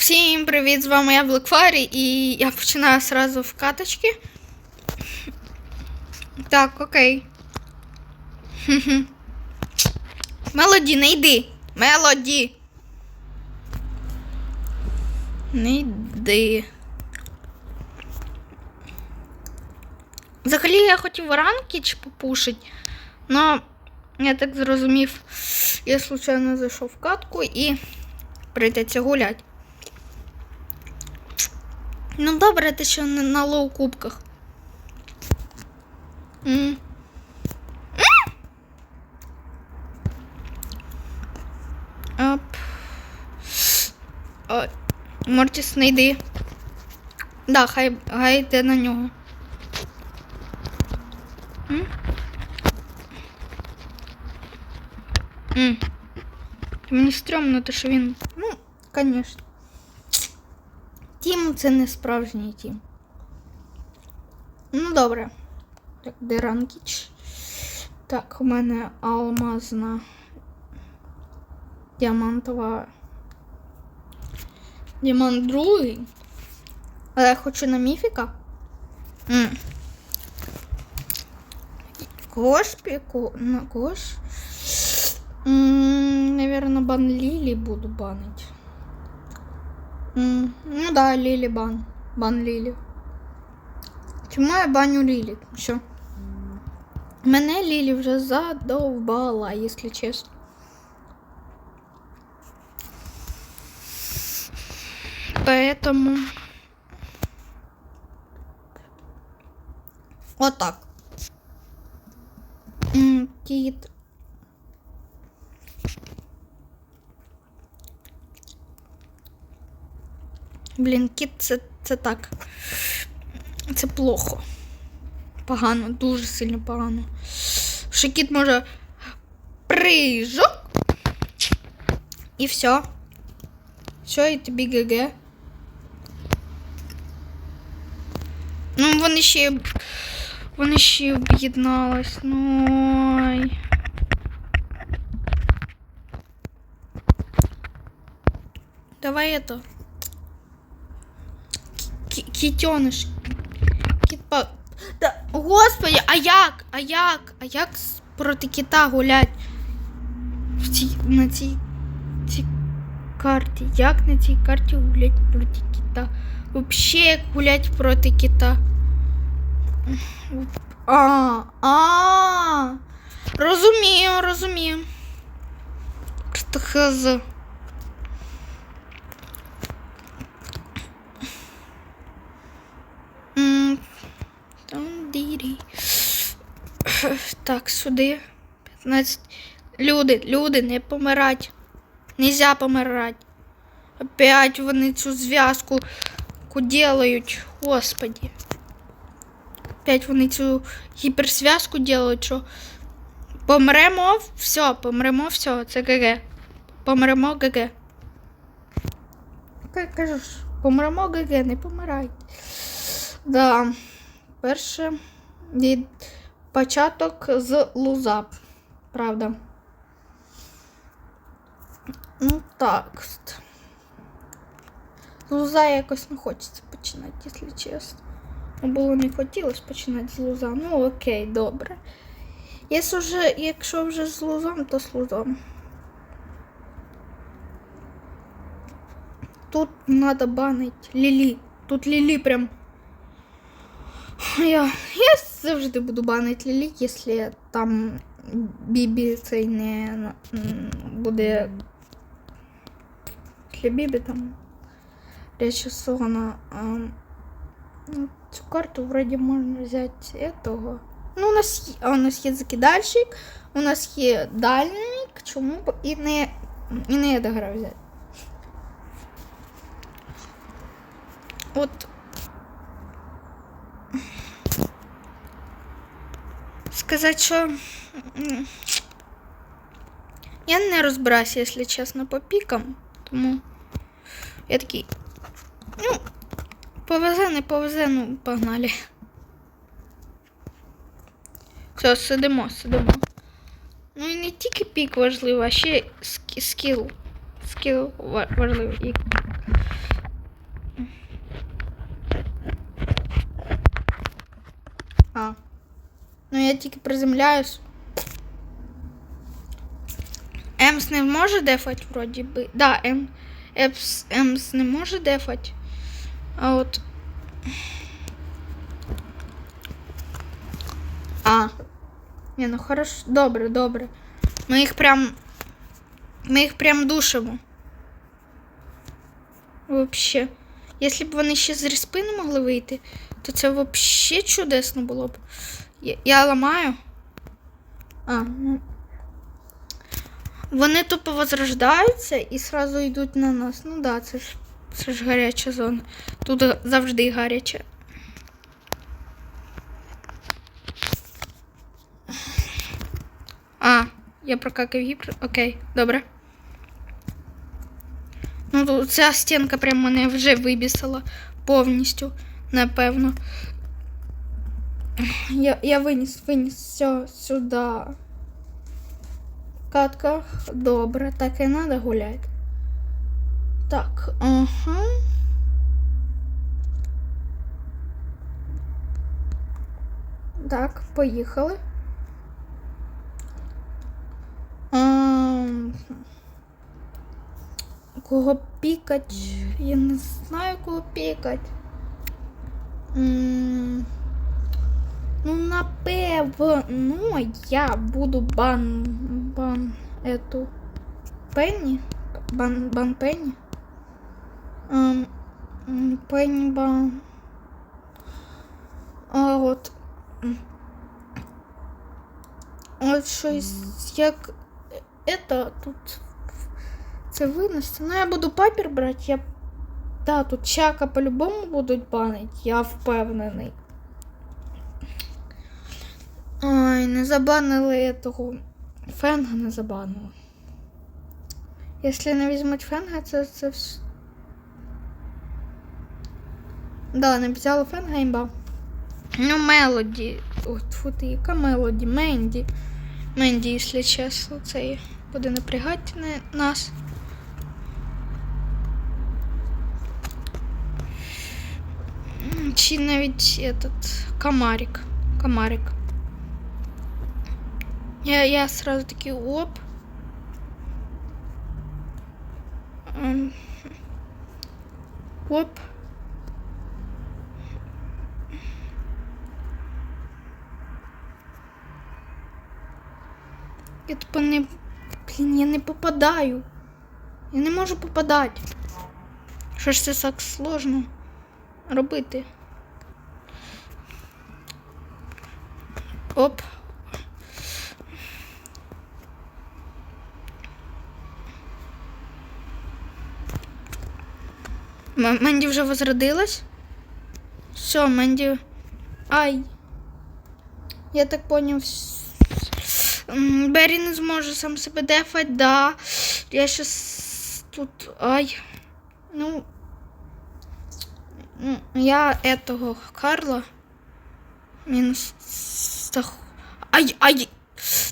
Всім привіт! З вами я Блекфарі і я починаю сразу в каточки. Так, окей. Мелоді, не йди. Мелоді. Не йди. Взагалі я хотів ранки чи попушить, но я так зрозумів, я случайно зайшов в катку і прийдеться гулять. Ну добре, ти що на, на лоу кубках. М. М. Оп. Ой. Мортіс, не йди. Да, хай, хай йде на нього. М? М. Мені стрьомно, то що він. Ну, звісно. Тім це не справжній тім. Ну, добре. Так, де ранкіч? Так, у мене алмазна діамантова. Діамант другий. Але я хочу на міфіка. М. Кого ж піку? На кого ж? М, Наверно, бан Лілі буду банить. М, Ну да, Лілі бан. Бан Лілі. Чому я баню Лілі? Що? Мене Лілі вже задовбала, якщо чесно. Поэтому... Вот так. М, Блін, кіт це, це так. Це плохо. Погано, дуже сильно погано. Що кіт може прыжок. І все. Все, і тобі ГГ. Ну, вони ще. Вони ще об'єднались. Ну. Давай это. Ки- Кітьониш. Кіт. Да, господи, а як? А як? А як проти кита гулять? В на цій, цій карті. Як на цій карті гулять проти кита? Вообще як гулять проти кита? А, а, розумію, розумію. Хз. М, Там дірі. Так, сюди. 15. Люди, люди, не помирать. Нельзя помирать. Опять вони цю зв'язку делають. Господи. Опять вони цю гіперзв'язку делають, що помремо, все, помремо, все, це ГГ. Помремо ГГ. Кажеш, помремо ГГ, не помирай. Да. Перше від початок з луза. Правда. Ну так. З луза якось не хочеться починати, якщо чесно. Ну, Було не хотілося починати з луза. Ну окей, добре. Якщо вже, якщо вже з лузом, то з лузом. Тут надо банить Лілі. Тут Лілі прям. Я, я завжди буду банити Лілі, якщо там Бібі цей не буде. Для Бібі там речесона. Ну, цю карту вроде можна взяти этого. Ну, у нас у нас є закидальщик, у нас є дальник, чому б і не, і не эта гра взяти. От. Сказати, що. Я не розбираюся, якщо чесно, по пікам, тому я такий. Ну, повезе, не повезе, ну, погнали. Все, сидимо, сидимо. Ну і не тільки пік важливий, а ще скі- скіл. Скіл ва- важливий. Ну я тільки приземляюсь. Емс не може дефать, вроді би. Да, Ем, Емс, Емс не може дефать. А от. А. Ні, ну хорошо. Добре, добре. Ми їх прям. Ми їх прям душимо. Вообще. Якщо б вони ще з респи не могли вийти, то це вообще чудесно було б. Я, я ламаю. А, ну. Вони тупо возрождаються і сразу йдуть на нас. Ну да, це ж, це ж гаряча зона. Тут завжди гаряче. А, я прокакав гіпер. Окей, добре. Ну, тут ця стінка прям мене вже вибісила повністю, напевно. Я, я виніс, виніс все сюди. Катка, добре, так і надо гуляти. Так, ага. Так, поїхали. Ам, Кого пікать? Я не знаю, кого пікать. М, Ну, напевно, я буду бан. бан эту Пенні. Бан, бан Пенні. Ем, м, Пенні бан. А от. м, От щось як это тут. Це винести. Ну, я буду папір брати. Я... Да, тут чака по-любому будуть банить, я впевнений. Ой, не забанили того. Фенга не забанили. Якщо не візьмуть фенга, це, це вс... Да, не взяли фенга імба. Ну, Мелоді. О, тьфу ти, яка Мелоді? Менді. Менді, якщо чесно, це буде напрягати не- нас. Чи навіть этот комарик. Комарик. Я, я сразу такий оп. Оп. Я тупо не. Блін, я не попадаю. Я не можу попадати. Що ж це так сложно робити? Оп. Менді вже возродилась? Все, Менді. Ай. Я так поняв. Беррі не зможе сам себе дефать, да. Я щас тут. Ай. Ну. Я этого Карла. Мінус. Ай, ай.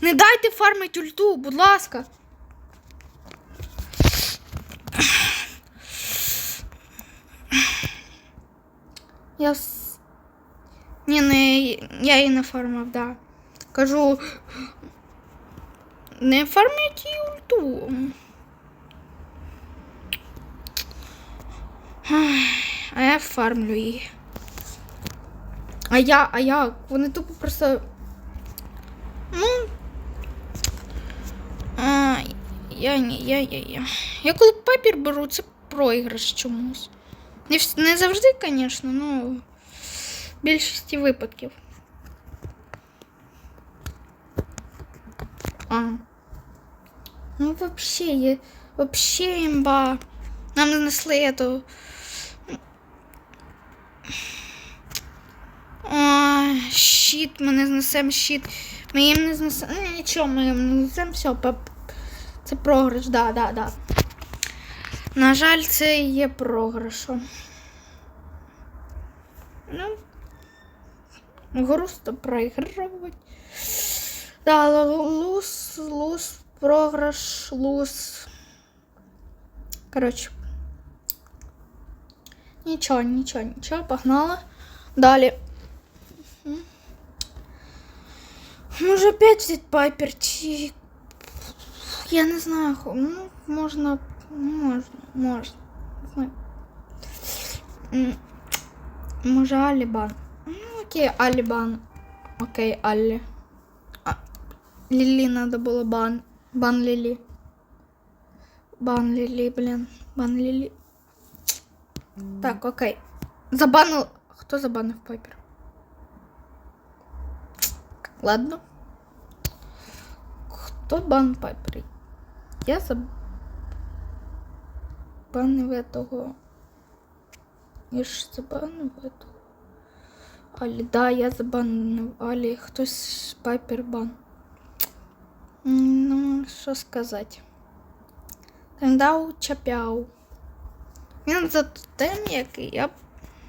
Не дайте фармить ульту, будь ласка. Я. Ні, не я її не фармив, да. Кажу. Не фарміть її ульту. А я фармлю її. А я, а як? Вони тупо просто. Ну. А, я, я, я, я. Я коли папір беру, це проіграш чомусь. Не, не завжди, звісно, ну в більшості випадків. А. Ну, я, вообще имба. Нам знесли эту. Ой, щит, ми не знесемо щит. Ми їм не знесемо. Ну, нічого, ми їм не знесемо, все. Це програш, да, да, да. На жаль, це і є програшом. Ну, грустно проігрувати. Да, л- луз, луз, програш, луз. Коротше. Нічого, нічого, нічого, погнали. Далі. М. Може опять взять Пайпер чи. Я не знаю, хо- ну, можна. Можна, можна. Не знаю. М, Може Алібан. Ну, окей, Алібан. Окей, Аллі. А, Лілі надо було бан. Бан Лілі. Бан Лілі, блін. Бан Лілі. Так, окей. Забанил. Хто забанив Пайпер? Ладно. Хто бан Пайпер? Я забанив этого. Я ж забанив этого. Алі, да, я забанив Алі. Хтось Пайпер бан. Ну, що сказати. Кендау Чапяу. Він за тем, який я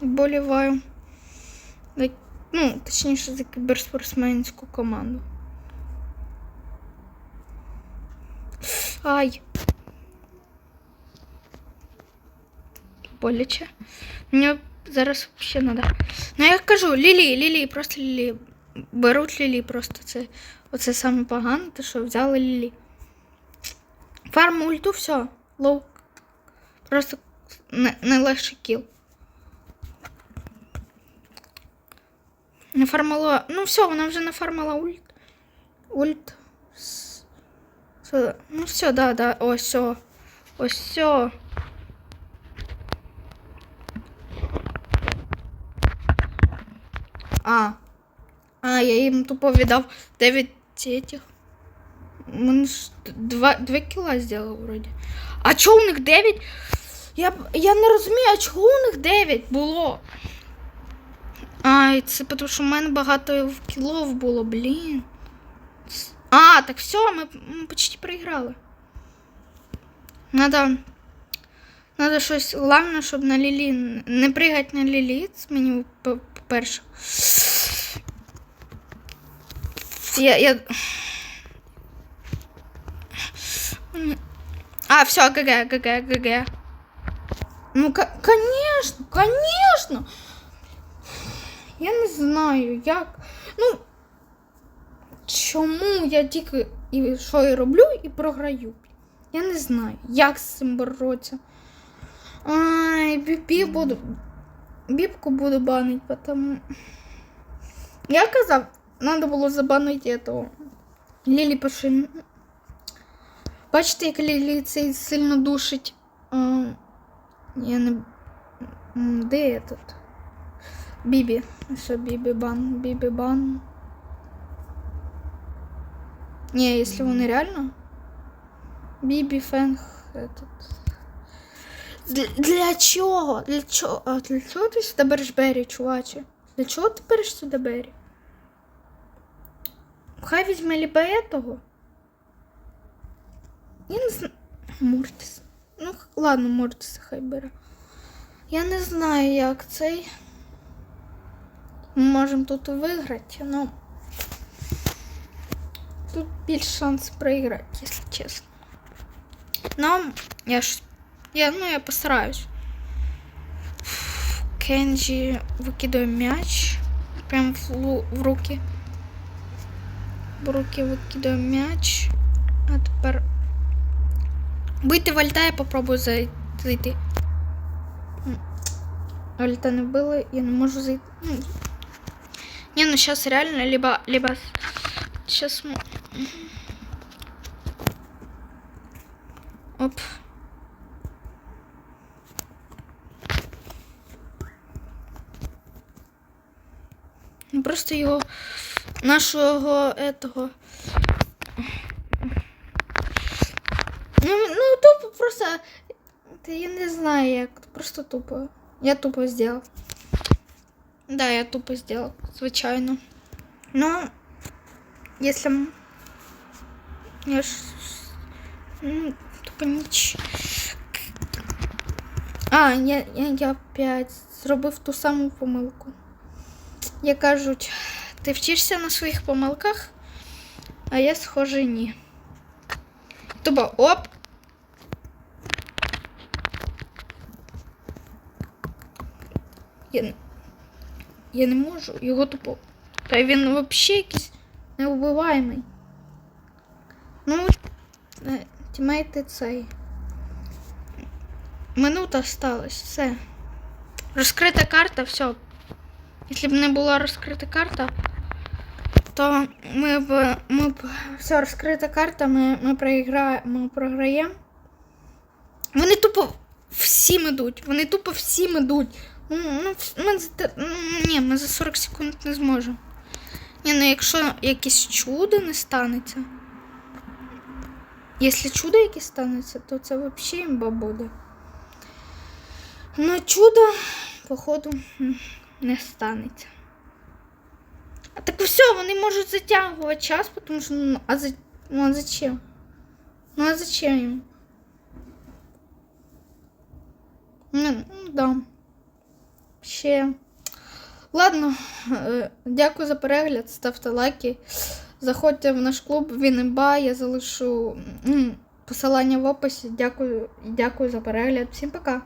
вболіваю. За- Ну, точніше, за кіберспортсменську команду. Ай. Боляче. Мені зараз взагалі треба. Ну я кажу, Лілі, Лілі, просто Лілі. Беруть Лілі, просто це. Оце саме погано, те, що взяли Лілі. Фарм ульту, все. Лоу. Просто найлегший кіл. Нафармила. Ну все, вона вже нафармила ульт. Ульт. Ну все, да, да. Ось все. Ось все. А. А, я їм тупо віддав 9 этих. Ж два, два кіла зробив вроді. А чого у них 9? Я, я не розумію, а чого у них 9 було? Ай, це тому що в мене багато кілов було, блін. А, так все, ми, ми почти проіграли. Надо. Надо щось. Головне, щоб на Лілі. Не пригати на Лілі. Мені по-перше. Я, я... А, все, ГГ, ГГ, ГГ. Ну, конечно, конечно. Я не знаю, як. Ну, чому я тільки і що я роблю і програю. Я не знаю, як з цим боротися. Ай, бібі буду. Бібку буду банити, тому. Я казав, треба було забанити этого. Лілі Пашин. Бачите, як Лілі цей сильно душить. А, я не. М, Де я тут? Бібі. Що Бібі бан? Бібі бан. Не, если вони реально. Бібі Фенг. Этот. Для, чого? Для чого? А для чого ти сюди береш Беррі, чуваче? Для чого ти береш сюди Беррі? Хай візьме либо этого. Я не знаю. Мортіс. Ну, ладно, Мортіса хай бере. Я не знаю, як цей. Ми можемо тут виграти, но тут більш шанс проіграти, якщо чесно. Но я ж. Я, ну, я постараюсь. Кенджі викидає м'яч. Прям в, лу- в руки. В руки викидає м'яч. А тепер. Бити вальта, я попробую зай- зайти. М. Вальта не били, я не можу зайти. Ну, Не, ну сейчас реально либо, либо сейчас... Оп. Просто його нашого этого. Ну, ну тупо просто. Та я не знаю як. Просто тупо. Я тупо сделал. Да, я тупо сделал, звичайно. Но если м- я ж ну, тупо ніч. А, я, я, я опять зробив ту саму помилку. Я кажуть, ти вчишся на своїх помилках, а я схоже ні. Тупо оп. Я, не- я не можу, його тупо. Та він взагалі якийсь неубиваємий. Ну, е, тімейти цей. Минута осталась, все. Розкрита карта, все. Якщо б не була розкрита карта, то ми б. Ми б все, розкрита карта, ми, ми, проігра, ми програємо. Вони тупо всім ідуть. Вони тупо всім ідуть. Ну, ну, ми, ні, ми за 40 секунд не зможемо. Ні, ну якщо якесь чудо не станеться. Якщо чудо якесь станеться, то це взагалі імба буде. Ну, чудо, походу, не станеться. А так все, вони можуть затягувати час, тому що ну, а, за, ну, а зачем? Ну а зачем їм? Ну, ну да. Ще. Ладно, е, дякую за перегляд, ставте лайки. Заходьте в наш клуб, він імба, я залишу посилання в описі. Дякую, дякую за перегляд. Всім пока.